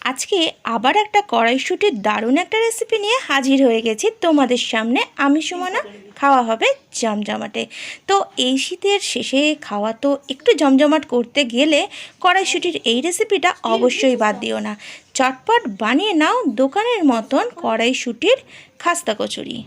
আজকে আবার একটা কড়াইশুটির দারুণ একটা রেসিপি নিয়ে হাজির হয়ে গেছি তোমাদের সামনে। আমি সুমনা, খাওয়া হবে জমজমাটে। তো এই শীতের শেষে খাওয়া তো একটু জমজমাট করতে গেলে কড়াইশুটির এই রেসিপিটা অবশ্যই বাদ দিও না। চটপট বানিয়ে নাও দোকানের মতন কড়াইশুটির খাস্তা কচুরি।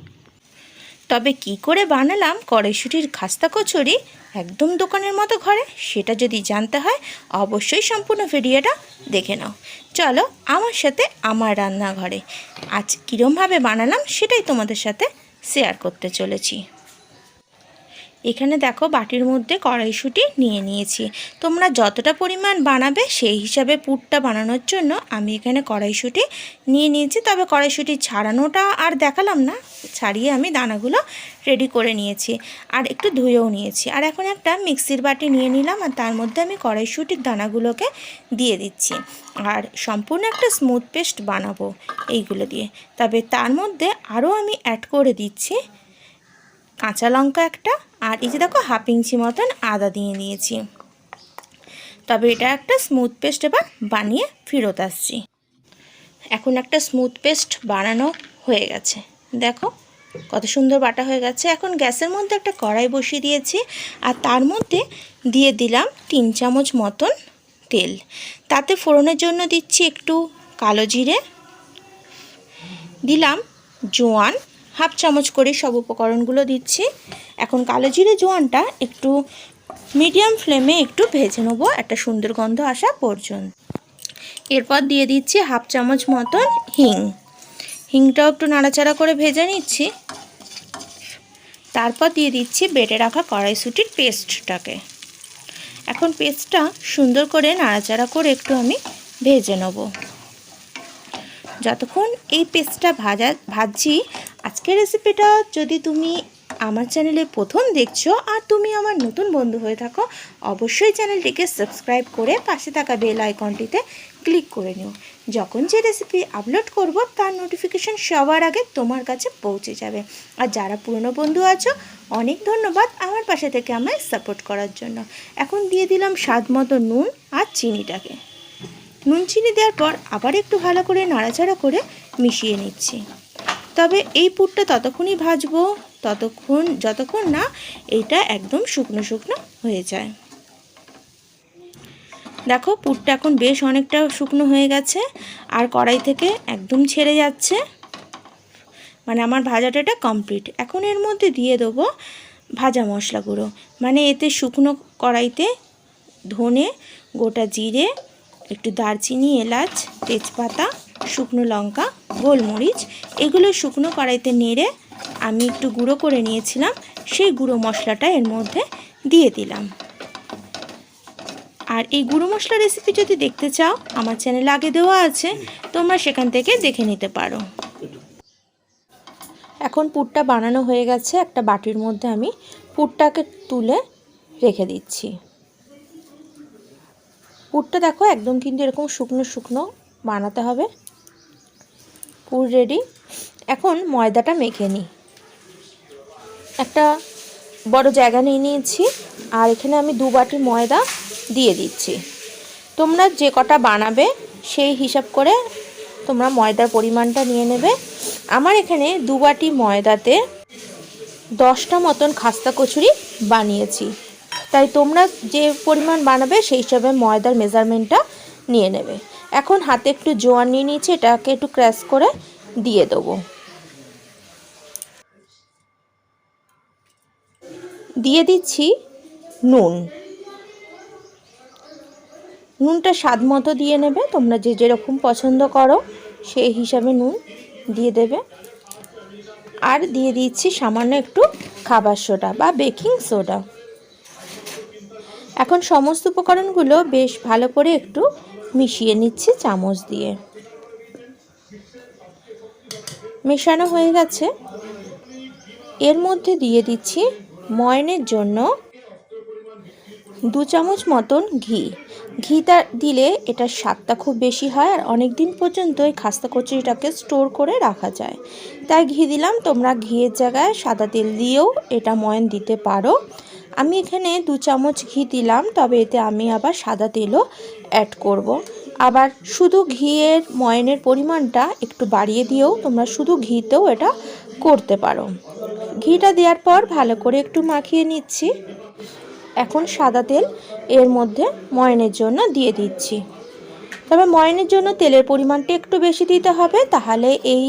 তবে কি করে বানালাম কড়াইশুটির খাস্তা কচুরি একদম দোকানের মতো ঘরে? সেটা যদি জানতে হয়, অবশ্যই সম্পূর্ণ ভিডিওটা দেখে নাও। চলো আমার সাথে আমার রান্নাঘরে। আজ কীরমভাবে বানালাম সেটাই তোমাদের সাথে শেয়ার করতে চলেছি। এখানে দেখো বাটির মধ্যে কড়াইশুঁটি নিয়ে নিয়েছি। তোমরা যতটা পরিমাণ বানাবে সেই হিসাবে পুরটা বানানোর জন্য আমি এখানে কড়াইশুঁটি নিয়ে নিয়েছি। তবে কড়াইশুঁটি ছাড়ানোটা আর দেখালাম না, ছাড়িয়ে আমি দানাগুলো রেডি করে নিয়েছি আর একটু ধুয়েও নিয়েছি। আর এখন একটা মিক্সির বাটি নিয়ে নিলাম আর তার মধ্যে আমি কড়াইশুঁটির দানাগুলোকে দিয়ে দিচ্ছি। আর সম্পূর্ণ একটা স্মুথ পেস্ট বানাবো এইগুলো দিয়ে। তবে তার মধ্যে আরও আমি অ্যাড করে দিচ্ছি কাঁচা লঙ্কা একটা আর এই যে দেখো হাফ ইঞ্চি মতন আদা দিয়ে নিয়েছি। তবে এটা একটা স্মুথ পেস্ট এবার বানিয়ে ফেরত আসছি। এখন একটা স্মুথ পেস্ট বানানো হয়ে গেছে। দেখো কত সুন্দর বাটা হয়ে গেছে। এখন গ্যাসের মধ্যে একটা কড়াই বসিয়ে দিয়েছি আর তার মধ্যে দিয়ে দিলাম তিন চামচ মতন তেল। তাতে ফোড়নের জন্য দিচ্ছি একটু কালো জিরে, দিলাম জোয়ান হাফ চামচ করে সব উপকরণগুলো দিচ্ছি। এখন কালো জিরে জোয়ানটা একটু মিডিয়াম ফ্লেমে একটু ভেজে নেব, একটা সুন্দর গন্ধ আসা পর্যন্ত। এরপর দিয়ে দিচ্ছি হাফ চামচ মতন হিং। হিংটাও একটু নাড়াচাড়া করে ভেজে নিচ্ছি। তারপর দিয়ে দিচ্ছি বেটে রাখা কড়াইশুটির পেস্টটাকে। এখন পেস্টটা সুন্দর করে নাড়াচাড়া করে একটু আমি ভেজে নেব। যতক্ষণ এই পেস্টটা ভাজা ভাজছি আজকের রেসিপিটা যদি তুমি আমার চ্যানেলে প্রথম দেখছ আর তুমি আমার নতুন বন্ধু হয়ে থাকো, অবশ্যই চ্যানেলটিকে সাবস্ক্রাইব করে পাশে থাকা বেল আইকনটিতে ক্লিক করে নিও। যখন যে রেসিপি আপলোড করব, তার নোটিফিকেশন সবার আগে তোমার কাছে পৌঁছে যাবে। আর যারা পুরনো বন্ধু আছো, অনেক ধন্যবাদ আমার পাশে থেকে আমায় সাপোর্ট করার জন্য। এখন দিয়ে দিলাম স্বাদ মতো নুন আর চিনিটাকে। নুন, চিনি দেওয়ার পর আবার একটু ভালো করে নাড়াচাড়া করে মিশিয়ে নিচ্ছি। তবে এই পুরটা ততক্ষণই ভাজবো। ততক্ষণ, যতক্ষণ না এটা একদম শুকনো শুকনো হয়ে যায়। দেখো, পুরটা এখন বেশ অনেকটা শুকনো হয়ে গেছে আর কড়াই থেকে একদম ছেড়ে যাচ্ছে। মানে আমার ভাজাটা এটা কমপ্লিট এখন এর মধ্যে দিয়ে দেবো ভাজা মশলা গুঁড়ো। মানে এতে শুকনো কড়াইতে ধনে, গোটা জিরে, একটু দারচিনি, এলাচ, তেজপাতা, শুকনো লঙ্কা গোলমরিচ, এগুলো শুকনো কড়াইতে নেড়ে আমি একটু গুঁড়ো করে নিয়েছিলাম, সেই গুঁড়ো মশলাটা এর মধ্যে দিয়ে দিলাম। আর এই গুঁড়ো মশলা রেসিপি যদি দেখতে চাও, আমার চ্যানেল আগে দেওয়া আছে, তোমরা সেখান থেকে দেখে নিতে পারো। এখন পুরটা বানানো হয়ে গেছে, একটা বাটির মধ্যে আমি পুরটাকে তুলে রেখে দিচ্ছি। পুরটা দেখো, একদম কিন্তু এরকম শুকনো শুকনো বানাতে হবে। পুর রেডি। এখন ময়দাটা মেখে নিই। একটা বড় জায়গা নিয়ে নিয়েছি, আর এখানে আমি দু বাটি ময়দা দিয়ে দিচ্ছি। তোমরা যে কটা বানাবে সেই হিসাব করে তোমরা ময়দার পরিমাণটা নিয়ে নেবে। আমার এখানে দু বাটি ময়দাতে দশটা মতন খাস্তা কচুরি বানিয়েছি। তাই তোমরা যে পরিমাণ বানাবে সেই হিসাবে ময়দার মেজারমেন্টটা নিয়ে নেবে। এখন হাতে একটু জোয়ান নিয়ে নিয়েছি, এটাকে একটু ক্র্যাশ করে দিয়ে দেবো। দিয়ে দিচ্ছি নুন। নুনটা স্বাদ মতো দিয়ে নেবে, তোমরা যে যেরকম পছন্দ করো, সেই হিসাবে নুন দিয়ে দেবে। আর দিয়ে দিচ্ছি সামান্য একটু খাবার সোডা বা বেকিং সোডা। এখন সমস্ত উপকরণগুলো বেশ ভালো করে একটু মিশিয়ে নিচ্ছি চামচ দিয়ে। মেশানো হয়ে গেছে। এর মধ্যে দিয়ে দিচ্ছি ময়নের জন্য দু চামচ মতন ঘি। ঘিটা দিলে এটার স্বাদটা খুব বেশি হয় আর অনেক দিন পর্যন্ত এই খাস্তা কচুরিটাকে স্টোর করে রাখা যায়। তাই ঘি দিলাম। তোমরা ঘিয়ের জায়গায় সাদা তেল দিয়েও এটা ময়ন দিতে পারো। আমি এখানে দু চামচ ঘি দিলাম, তবে এতে আমি আবার সাদা তেলও অ্যাড করব। আবার শুধু ঘিয়ের ময়নের পরিমাণটা একটু বাড়িয়ে দিয়েও তোমরা শুধু ঘিতেও এটা করতে পারো। ঘিটা দেওয়ার পর ভালো করে একটু মাখিয়ে নিচ্ছি। এখন সাদা তেল এর মধ্যে ময়নের জন্য দিয়ে দিচ্ছি। তবে ময়নের জন্য তেলের পরিমাণটা একটু বেশি দিতে হবে, তাহলে এই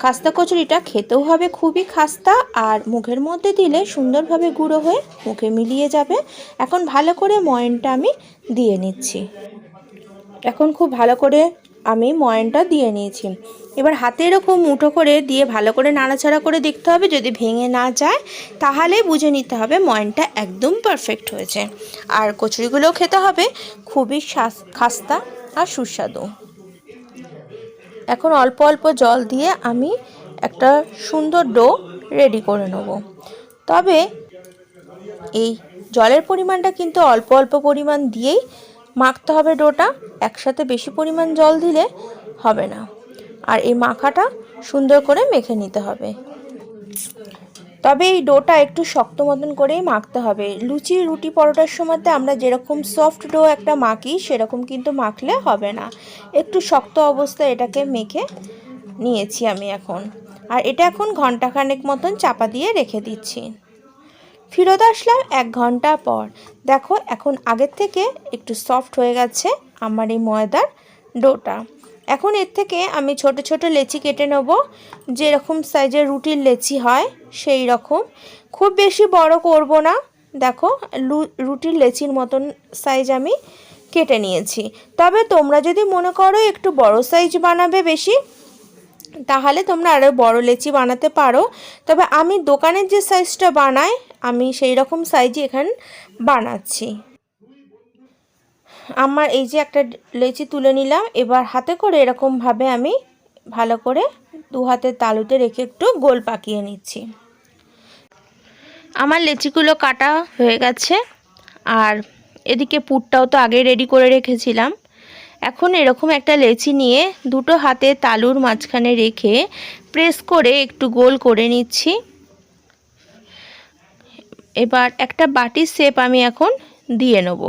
খাস্তা কচুরিটা খেতেও হবে খুবই খাস্তা আর মুখের মধ্যে দিলে সুন্দরভাবে গুঁড়ো হয়ে মুখে মিলিয়ে যাবে। এখন ভালো করে ময়নটা আমি দিয়ে নিচ্ছি। এখন খুব ভালো করে আমি ময়নটা দিয়ে নিয়েছি। এবার হাতে এরকম মুঠো করে দিয়ে ভালো করে নাড়াচাড়া করে দেখতে হবে। যদি ভেঙে না যায়, তাহলে বুঝে নিতে হবে ময়নটা একদম পারফেক্ট হয়েছে। আর কচুরিগুলোও খেতে হবে। খুবই খাস্তা আর সুস্বাদু। এখন অল্প অল্প জল দিয়ে আমি একটা সুন্দর ডো রেডি করে নেব। তবে এই জলের পরিমাণটা কিন্তু অল্প অল্প পরিমাণ দিয়েই মাখতে হবে ডোটা, একসাথে বেশি পরিমাণ জল দিলে হবে না। আর এই মাখাটা সুন্দর করে মেখে নিতে হবে। তবে এই ডোটা একটু শক্ত মতন করেই মাখতে হবে। লুচি, রুটি পরোটার সময়তে আমরা যেরকম সফট ডো একটা মাখি, সেরকম কিন্তু মাখলে হবে না। একটু শক্ত অবস্থায় এটাকে মেখে নিয়েছি আমি এখন। আর এটা এখন ঘন্টাখানেক মতন চাপা দিয়ে রেখে দিচ্ছি। ফিরত আসলাম এক ঘণ্টা পর। দেখো, এখন আগের থেকে একটু সফট হয়ে গেছে আমার এই ময়দার ডোটা। এখন এর থেকে আমি ছোট ছোট লেচি কেটে নেব। যেরকম সাইজের রুটির লেচি হয়, সেই রকম। খুব বেশি বড় করব না। দেখো রুটির লেচির মতন সাইজ আমি কেটে নিয়েছি। তবে তোমরা যদি মনে করো একটু বড় সাইজ বানাবে বেশি, তাহলে তোমরা আরও বড় লেচি বানাতে পারো। তবে আমি দোকানের যে সাইজটা বানাই, আমি সেই রকম সাইজই এখানে বানাচ্ছি। আমার এই যে একটা লেচি তুলে নিলাম, এবার হাতে করে এরকমভাবে আমি ভালো করে দু হাতের তালুতে রেখে একটু গোল পাকিয়ে নিচ্ছি। আমার লেচিগুলো কাটা হয়ে গেছে, আর এদিকে পুরটাও তো আগে রেডি করে রেখেছিলাম। এখন এরকম একটা লেচি নিয়ে দুটো হাতে তালুর মাঝখানে রেখে প্রেস করে একটু গোল করে নিচ্ছি। এবার একটা বাটির শেপ আমি এখন দিয়ে নেব।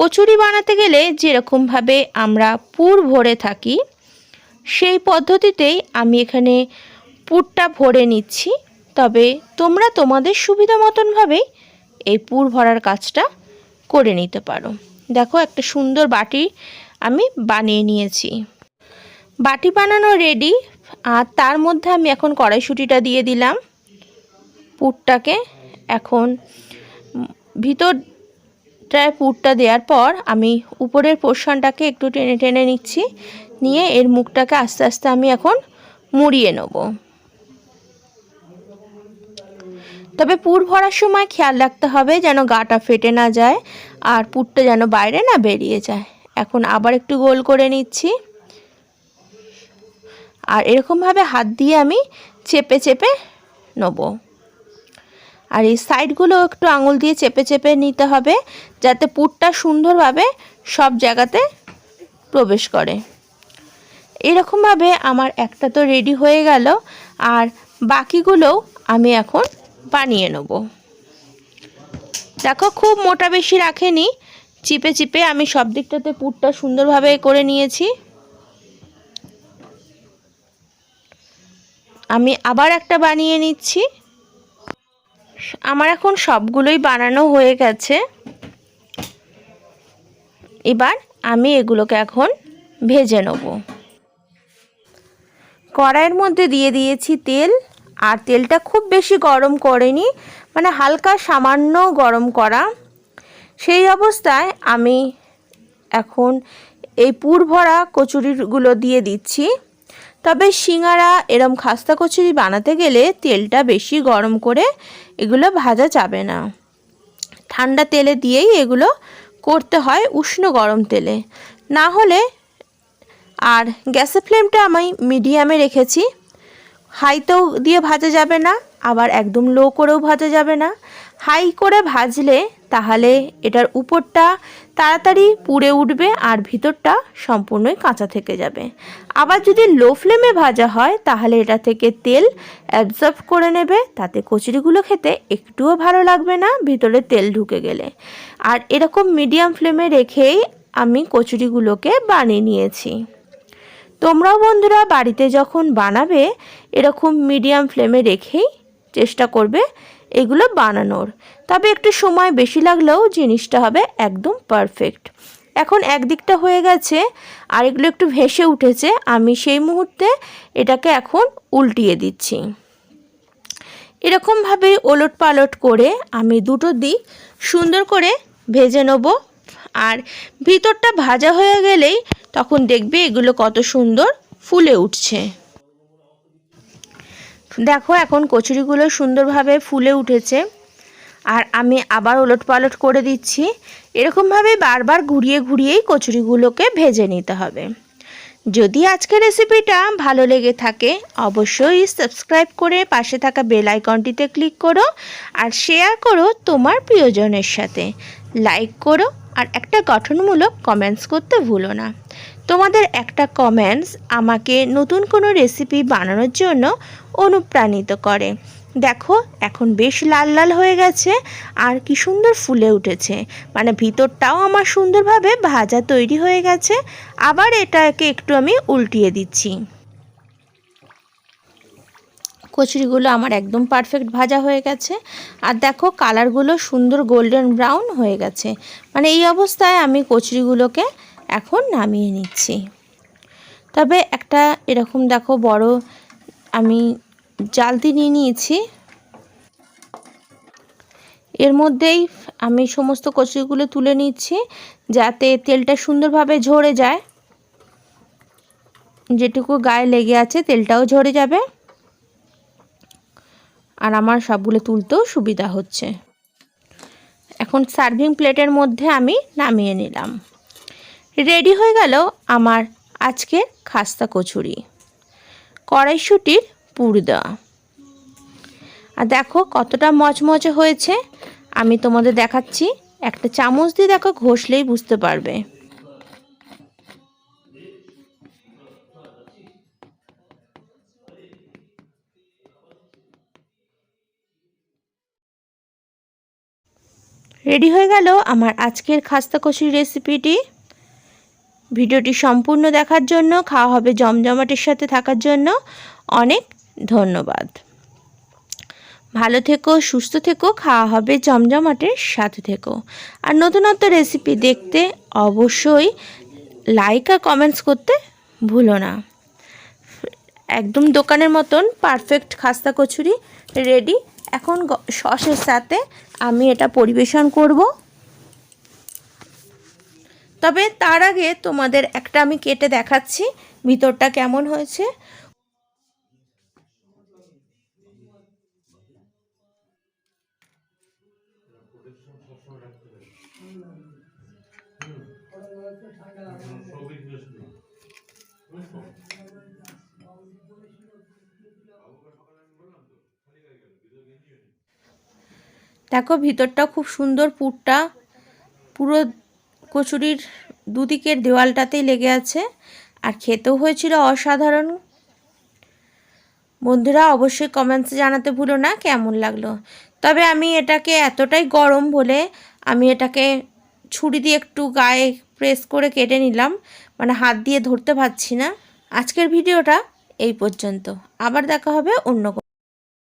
কচুরি বানাতে গেলে যেরকমভাবে আমরা পুর ভরে থাকি সেই পদ্ধতিতেই আমি এখানে পুরটা ভরে নিচ্ছি। তবে তোমরা তোমাদের সুবিধা মতনভাবেই এই পুর ভরার কাজটা করে নিতে পারো। দেখো একটা সুন্দর বাটি আমি বানিয়ে নিয়েছি। বাটি বানানো রেডি আর তার মধ্যে আমি এখন কড়াইশুঁটিটা দিয়ে দিলাম। পুরটাকে এখন উম, ভিতরটায় পুরটা দেওয়ার পর আমি উপরের পোর্শনটাকে একটু টেনে টেনে নিচ্ছি। নিয়ে এর মুখটাকে আস্তে আস্তে আমি এখন মুড়িয়ে নেব। তবে পুর ভরার সময় খেয়াল রাখতে হবে যেন গাটা ফেটে না যায় আর পুরটা যেন বাইরে না বেরিয়ে যায়। এখন আবার একটু গোল করে নিচ্ছি। আর এরকমভাবে হাত দিয়ে আমি চেপে চেপে নেব। আর এই সাইডগুলো একটু আঙুল দিয়ে চেপে চেপে নিতে হবে, যাতে পুরটা সুন্দরভাবে সব জায়গাতে প্রবেশ করে। এরকমভাবে আমার একটা তো রেডি হয়ে গেল, আর বাকিগুলোও আমি এখন বানিয়ে নেব। দেখো, খুব মোটা বেশি রাখেনি, চিপে চিপে আমি সব দিকটাতে পুরটা সুন্দরভাবে করে নিয়েছি। আমি আবার একটা বানিয়ে নিচ্ছি। আমার এখন সবগুলোই বানানো হয়ে গেছে। এবার আমি এগুলোকে এখন ভেজে নেব। কড়াইয়ের মধ্যে দিয়ে দিয়েছি তেল, আর তেলটা খুব বেশি গরম করেনি মানে হালকা সামান্য গরম করা। সেই অবস্থায় আমি এখন এই পুর ভরা কচুরিগুলো দিয়ে দিচ্ছি। তবে সিঙ্গারা এরম খাস্তা কচুরি বানাতে গেলে তেলটা বেশি গরম করে এগুলো ভাজা যাবে না। ঠান্ডা তেলে দিয়েই এগুলো করতে হয় উষ্ণ গরম তেলে। না হলে আর গ্যাসের ফ্লেমটা আমি মিডিয়ামে রেখেছি। হাইতেও দিয়ে ভাজা যাবে না, আবার একদম লো করেও ভাজা যাবে না। হাই করে ভাজলে তাহলে এটার উপরটা তাড়াতাড়ি পুড়ে উঠবে আর ভিতরটা সম্পূর্ণই কাঁচা থেকে যাবে। আবার যদি লো ফ্লেমে ভাজা হয়, তাহলে এটা থেকে তেল অ্যাবজর্ব করে নেবে। তাতে কচুরিগুলো খেতে একটুও ভালো লাগবে না, ভিতরে তেল ঢুকে গেলে। আর এরকম মিডিয়াম ফ্লেমে রেখেই আমি কচুরিগুলোকে বানিয়ে নিয়েছি। তোমরাও বন্ধুরা বাড়িতে যখন বানাবে, এরকম মিডিয়াম ফ্লেমে রেখেই চেষ্টা করবে এগুলো বানানোর। তবে একটু সময় বেশি লাগলেও জিনিসটা হবে একদম পারফেক্ট এখন একদিকটা হয়ে গেছে আর এগুলো একটু ভেসে উঠেছে, আমি সেই মুহূর্তে এটাকে এখন উল্টিয়ে দিচ্ছি। এরকমভাবে ওলট পালট করে আমি দুটো দিক সুন্দর করে ভেজে নেব। আর ভিতরটা ভাজা হয়ে গেলেই তখন দেখবে এগুলো কত সুন্দর ফুলে উঠছে। দেখো, এখন কচুরিগুলো সুন্দরভাবে ফুলে উঠেছে। আর আমি আবার ওলট পালট করে দিচ্ছি। এরকমভাবে বারবার ঘুরিয়ে ঘুরিয়েই কচুরিগুলোকে ভেজে নিতে হবে। যদি আজকের রেসিপিটা ভালো লেগে থাকে, অবশ্যই সাবস্ক্রাইব করে পাশে থাকা বেল আইকনটিতে ক্লিক করো আর শেয়ার করো তোমার প্রিয়জনের সাথে। লাইক করো আর একটা গঠনমূলক কমেন্টস করতে ভুলো না। তোমাদের একটা কমেন্টস আমাকে নতুন কোনো রেসিপি বানানোর জন্য অনুপ্রাণিত করে। দেখো, এখন বেশ লাল লাল হয়ে গেছে, আর কি সুন্দর ফুলে উঠেছে। মানে ভিতরটাও আমার সুন্দরভাবে ভাজা তৈরি হয়ে গেছে, আবার এটাকে একটু আমি উল্টিয়ে দিচ্ছি। কচুরিগুলো আমার একদম পারফেক্ট ভাজা হয়ে গেছে, আর দেখো কালারগুলো সুন্দর গোল্ডেন ব্রাউন হয়ে গেছে। মানে এই অবস্থায় আমি কচুরিগুলোকে এখন নামিয়ে নিচ্ছি। তবে একটা এরকম দেখো বড় আমি জালতি নিয়ে নিয়েছি। এর মধ্যেই আমি সমস্ত কচুরিগুলো তুলে নিচ্ছি যাতে তেলটা সুন্দরভাবে ঝরে যায়। যেটুকু গায়ে লেগে আছে তেলটাও ঝরে যাবে। আর আমার সবগুলো তুলতেও সুবিধা হচ্ছে। এখন সার্ভিং প্লেটের মধ্যে আমি নামিয়ে নিলাম। রেডি হয়ে গেল আমার আজকের খাস্তা কচুরি। কড়াইশুটির পুর দেওয়া আর দেখো কতটা মচমচে হয়েছে। আমি তোমাদের দেখাচ্ছি, একটা চামচ দিয়ে দেখো ঘষলেই বুঝতে পারবে। রেডি হয়ে গেল আমার আজকের খাস্তা কচুরি রেসিপিটি। ভিডিওটি সম্পূর্ণ দেখার জন্য, খাওয়া হবে জমজমাটের সাথে থাকার জন্য অনেক ধন্যবাদ। ভালো থেকো, সুস্থ থেকো, খাওয়া হবে জমজমাটের সাথে থেকো। আর নতুনত্ব রেসিপি দেখতে অবশ্যই লাইক আর কমেন্টস করতে ভুলো না। একদম দোকানের মতন পারফেক্ট খাস্তা কচুরি রেডি। এখন সসের সাথে আমি এটা পরিবেশন করব। তবে তার আগে তোমাদের একটা আমি কেটে দেখাচ্ছি। ভিতরটা কেমন হয়েছে? দেখো, ভিতরটা খুব সুন্দর পুরটা। পুরো কচুরির দুদিকের দেওয়ালটাতেই লেগে আছে। আর খেতেও হয়েছিল অসাধারণ। বন্ধুরা, অবশ্যই কমেন্টসে জানাতে ভুলো না, কেমন লাগল? তবে আমি এটাকে এতটাই গরম বলে আমি এটাকে ছুরি দিয়ে একটু গায়ে প্রেস করে কেটে নিলাম। মানে হাত দিয়ে ধরতে পারছি না। আজকের ভিডিওটা এই পর্যন্ত। আবার দেখা হবে অন্য